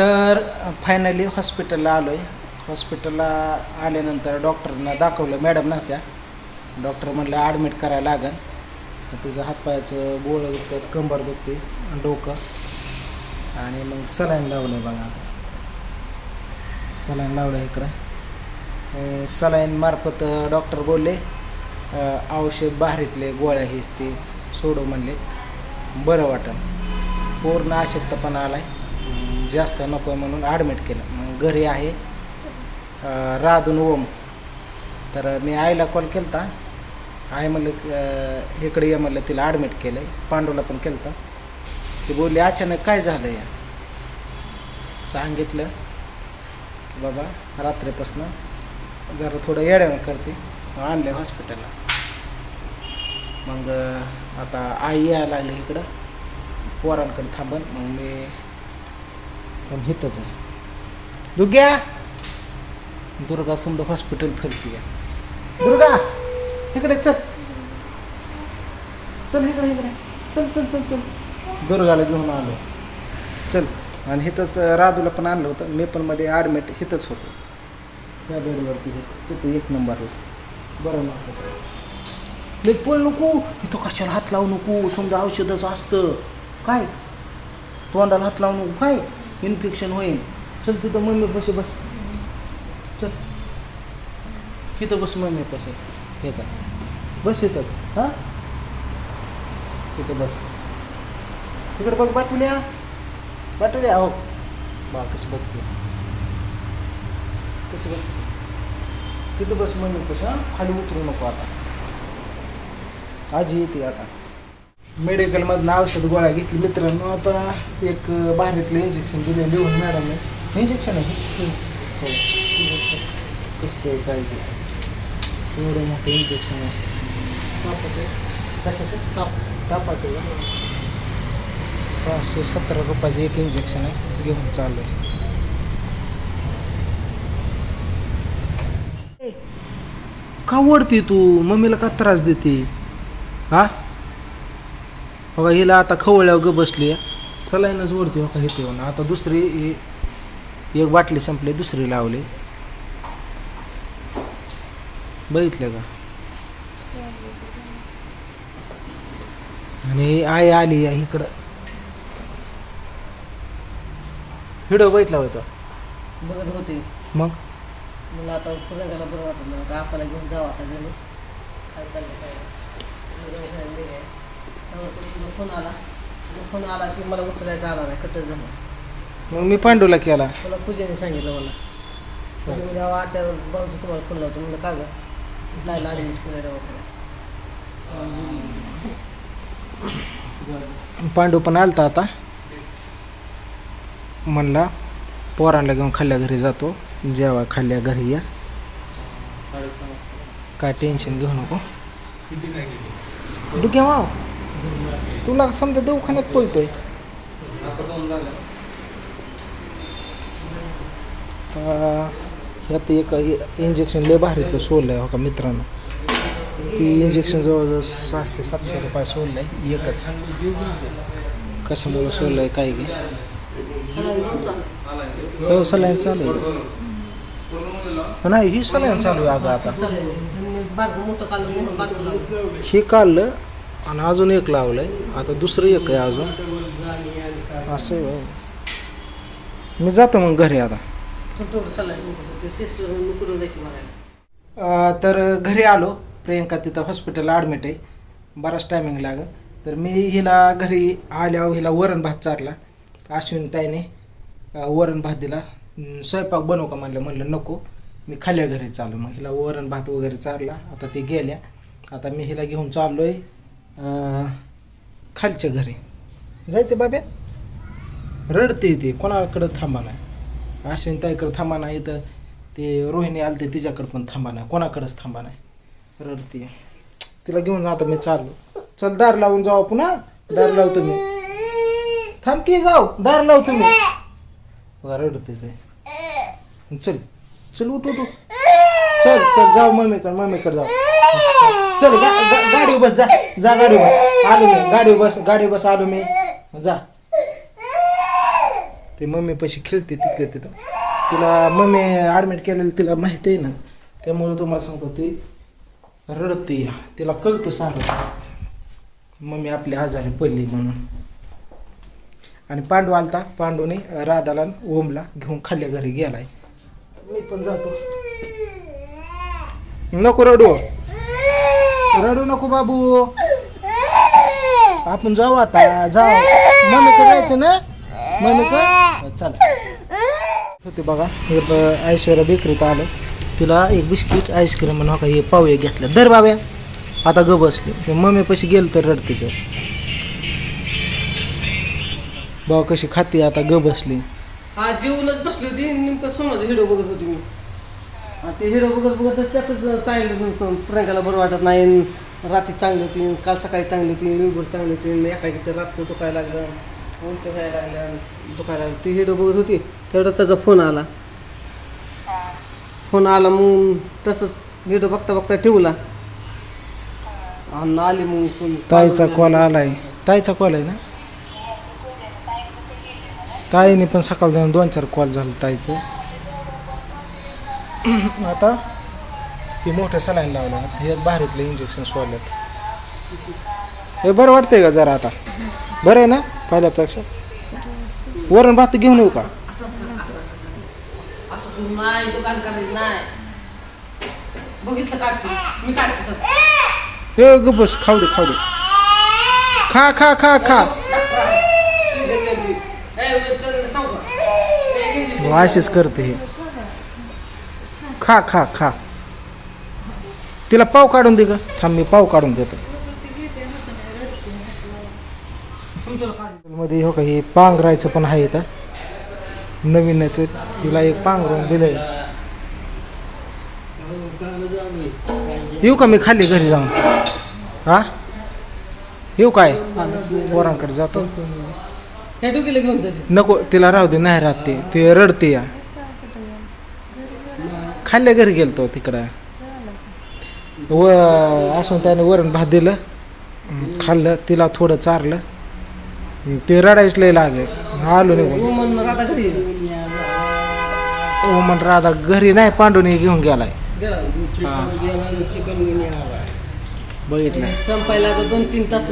तर फायनली हॉस्पिटलला आलो आहे हॉस्पिटलला आल्यानंतर डॉक्टरना दाखवलं मॅडम नव्हत्या. डॉक्टर म्हणलं ॲडमिट करायला लागेल तिचं हातपायाचं गोळं दुखतात कंबर दुखते डोकं. आणि मग सलाईन लावलं आहे बघा आता. सलाईन लावलं इकडं. सलाईन मार्फत डॉक्टर बोलले औषध बाहेरीतले गोळ्या हे ते सोडू म्हणले. बरं वाटेल. पूर्ण अशक्तपणा आला आहे जास्त नको आहे म्हणून ॲडमिट केलं. मग घरी आहे राधून ओम. तर मी आईला कॉल केला होता आई म्हणलं इकडे ये म्हणलं तिला ॲडमिट केलं आहे पांडूला पण केलं होता ती बोलली अचानक काय झालं या? सांगितलं की बाबा रात्रीपासनं जरा थोडं येड्यावर करते. आणले हॉस्पिटलला मग आता आई यायला लागली इकडं. पोरांकडे थांबन. मग मी पण हितच आहे. दुर्ग्या! दुर्गा समजा हॉस्पिटल फिरती दुर्गा! इकडे चल. चल इकडे इकडे. चल चल चल चल. दुर्गाला घेऊन आलो. चल. आणि हिथंच राधूला पण आणलं होतं. मी पण मध्ये ॲडमिट हिथंच होतो. त्या बेडवरती तिथे एक नंबरला. बरं नव्हतं लई नको. इथं कशाला हात लावू नको? समजा औषधाचं असतं. काय? तोंडाला हात लावू नको. काय? इन्फेक्शन होईल. चल तिथं मम्मी पशी बस. चल. इथं बस मम्मी पशी हे का बस इथंच हाँ? तिथं बस. इकडे बघ बाटुल्या. बाटुल्या, हो. बा, कसं बघते. कसं बघते. तिथं बस मम्मी पशी हाँ? खाली उतरू नको आता. आजी येते आता. मेडिकलमधनं औषध गोळ्या घेतली. मित्रांनो आता एक बाहेरीतलं इंजेक्शन दिले लिहून मॅडम इंजेक्शन आहे हो. कसं काय काय एवढं मोठं इंजेक्शन आहे. कशाचं? ताप तापाचं सहाशे सतरा रुपयाचं एक इंजेक्शन आहे. घेऊन चालू आहे का ओढते तू? मम्मीला का त्रास देते? हा? बघा हिला आता खवळल्यावर ग बसली सलाईनच ओढते बघा इथे येऊन आता दुसरी ही- एक बाटली संपली दुसरी लावली. बघितलं का? आणि आई आली आहे इकडं. हिडो बघितला होता? बघत होते. मग? मला आता पुण्याला बरं वाटत आपल्याला घेऊन जावं आता गेलो काय चाललं काय? फोन आला तुझा फोन आला की मला उचलायचा आला नाही कटच झालं मग मी पांडूला केला. मला पूजेने सांगितलं मला. पूजे म्हणजे अहो आता भाऊजी तुम्हाला फोन लावतो म्हणलं का गं जायला ॲडमिट केलं दवाखान्यात. पांडू पण आलता आता. म्हणला पोरांना घेऊन खाल्ल्या घरी जातो. जेव्हा खाल्ल्या घरी या. काय टेन्शन घेऊ नको. डुक्या वाव तुला समजा दवाखान्यात पळतोय. अं, ह्यात एक इंजेक्शन लय भारीतलं सोडलं आहे हो का मित्रांनो. ती इंजेक्शन जवळजवळ सहाशे सातशे रुपये सोडलं आहे एकच. कशामुळं सोडलं आहे काय चालू हो सलाईन चालू आहे. नाही ही सलाईन चालू आहे अगं आता. हे काढलं आणि अजून एक लावलंय. आता दुसरं एक आहे अजून. असं आहे मी जातो मग घरी आता. तर घरी आलो. प्रियंका तिथं हॉस्पिटलला ॲडमिट आहे. बराच टायमिंग लागेल. तर मी हिला घरी आल्यावर हिला वरण भात चारला. अश्विन ताईने वरण भात दिला. स्वयंपाक बनवू का म्हणलं? म्हणलं नको. मी खाल्या घरी चालू मग हिला वरण भात वगैरे चारला. आता ते गेल्या. आता मी हिला घेऊन चाललो आहे खालच्या घरी. जायचं बाब्या? रडते ती कोणाकडं थांबा नाही अश्विन ताईकडं थांबा नाही इथं ते रोहिणी आलते तिच्याकडं पण थांबा नाही कोणाकडंच थांबा नाही. रडते. तिला घेऊन आता मी चाललो. चल दार लावून जाऊ पुन्हा दार लावतो मी. थांब की जाऊ. दार लावतो मी. बघा रडते ते. चल चल उठ उठू. चल चल जाऊ मम्मीकडे मम्मीकडे जाऊ. चल गा, गा, गाडी बस जा जा गाडी बस. आलो मी गाडी बस गाडी बस आलो मी. जा. ते मम्मी पैसे खेळते तिथले तिथं. तिला मम्मी ॲडमिट केलेलं तिला माहिती आहे ना त्यामुळे तुम्हाला सांगतो ती रडते. या तिला कळतं सारं. मम्मी आपली आजारी पडली म्हणून. आणि पांडू आलता पांडूने राधाला आणि ओमला घेऊन खाल्ल्या घरी गेलाय. मी पण जातो. नको रडू. रडू नको बाबू. आपण जाऊ आता जाऊ. मम्मी जायचं ना? मम्मी का चला. होते बघा हे ऐश्वर्या बेकरीत आलं. तिला एक बिस्किट आईस्क्रीम म्हणून का हे पाव एक घेतलं. दर बाब्या. आता ग बसले. मम्मी पशी गेलं तर रडतीचं भाऊ कशी खाते आता ग बसली. हा जीवनच बसली होती. नेमकं सोनाचं हिडो बघत होती मी. ते हिडो बघत बघतच त्यातच सांगितलं सो- प्रियंकाला बरं वाटत नाही. रात्री चांगली होती काल सकाळी चांगली होती विभूर चांगली होती एका तर रातचं दुखायला लागलं उलटं व्हायला लागलं दुखायला लागलं. ती हिडो बघत होती तेवढं त्याचा फोन आला. फोन आला मग तसंच हिडो बघता बघता ठेवला. आणि आली मग फोन. ताईचा कॉल आलाय. ताईचा कॉल आहे ना? ताईने पण सकाळ जाऊन दोन चार कॉल झालं ताईचं. आता हे मोठं सलाईन लावलं हे बाहेरीतलं इंजेक्शन सोडल्यात. हे बरं वाटतंय का जरा आता? बरं आहे ना पहिल्यापेक्षा? वरण भात घेऊन येऊ का. हे खाऊ दे खाऊ दे. खा खा खा खा. अशीच करते हे. खा खा खा. तिला पाव काढून दे ग. थांब मी पाव काढून देतो. मध्ये हो का हे पांघरायचं पण आहे इथं. नवीनच. तिला एक पांघरून दिलंय. येऊ का मी खाली घरी जाऊन? हा? येऊ काय? पोरांकडे जातो. नको तिला राहू दे नाही राहत ते रडते या. खाल्ल्या घरी गेलतो तिकडं. व असून त्याने वरण भात दिलं खाल्लं तिला थोडं चारलं. ते रडायच लय लागले. आलो निघून. वमन राधा घरी ओ म्हण राधा घरी नाही पांडुनी घेऊन गेलाय. गेला. बघितलं. संपायला दोन तीन तास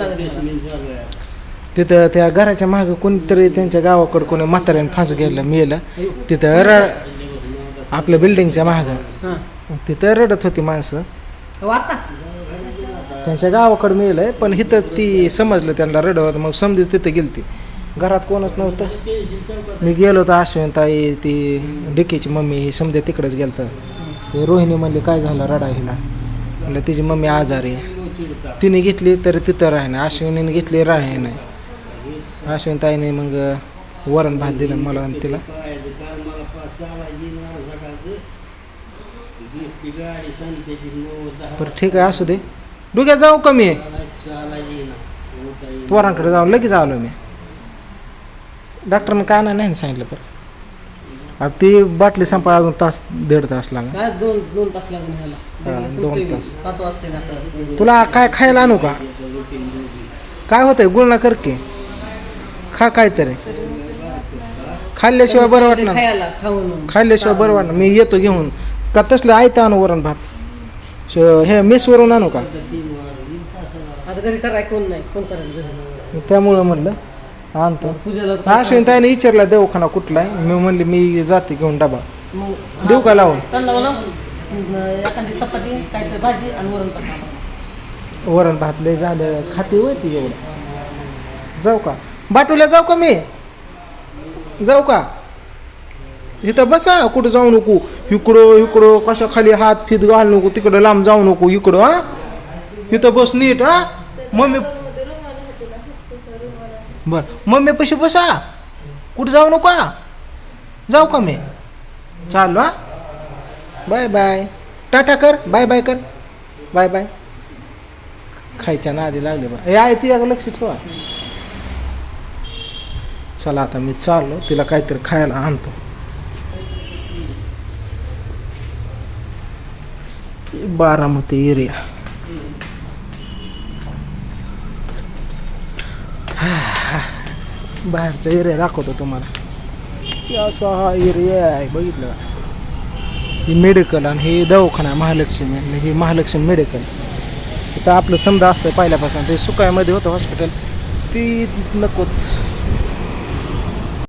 तिथं त्या घराच्या मागं कोणीतरी त्यांच्या गावाकडं कोणी म्हाताऱ्याने फास गेलं मेलं. तिथं आपल्या बिल्डिंगच्या मागं. हा. तिथं रडत होती माणसं. आता? त्यांच्या गावाकडे मेलंय पण इथं ती समजलं त्यांना रडत होतं मग समजीच तिथं गेलती. घरात कोणच नव्हतं. मी गेलो होतो अश्विन ताई ती डिकीची मम्मी ही समजा तिकडंच गेलतं. ते रोहिणी म्हणली काय झालं रडा हिला? म्हणलं तिची मम्मी आजारी आहे. तिने घेतली तरी तिथं राही नाही अश्विनीने घेतली राही नाही. अश्विन ताईने मग वरण भात दिलं मला आणि तिला. बरं ठीक आहे असू दे. डुग्या जाऊ कमी पोरांकडे जाऊन लगेच आलो मी. डॉक्टरनं काय नाही नाही सांगितलं बरं. आता ती बाटली संपा अजून तास दीड तास लागला काय दोन दोन तास हा, दोन. पाच वाजते तुला काय खायला आणू का? काय होतंय गुळणा कर की खा काहीतरी. खाल्ल्याशिवाय बरं वाटणार. खायला खाऊन. खाल्ल्याशिवाय बरं वाटणार. मी येतो घेऊन. का तसलं आयतं आणू वरण भात? हे मेसवरून आणू का? आता घरी कराय कोण नाही कोण करायला घरी त्यामुळं म्हणलं आणतो. अश्विन ताईने विचारला दवाखाना कुठला आहे? मी म्हणले मी जाते घेऊन डबा. देऊ का लावून? त्यांना म्हणा अं, एखादी चपाती काहीतरी भाजी आणि वरण टाका वरण भात लय झालं खाते होती एवढं. जाऊ का? बाटूला जाऊ का मी? जाऊ का? इथं बसा कुठं जाऊ नको. इकडं इकडं कशा खाली हात फित घाल नको तिकडं लांब जाऊ नको इकडं हा? इथं बस नीट हा? मम्मी बर. मम्मी पैसे बसा. कुठं जाऊ नको जाऊ का मी? चालू हा? Bye bye. टाटा कर. बाय बाय कर. Bye bye. खायच्या नादी लागले बा. हे आहे ती अगं लक्ष ठेवा. चला आता मी चाललो तिला काहीतरी खायला आणतो. बारामती एरिया. बाहेरचा एरिया दाखवतो तुम्हाला. असा हा एरिया आहे बघितलं ही मेडिकल आणि हे दवाखाना आहे महालक्ष्मी. आणि हे महालक्ष्मी मेडिकल इथं आपलं समजा असतं पहिल्यापासून. ते सुकायमध्ये होतं हॉस्पिटल ती नकोच.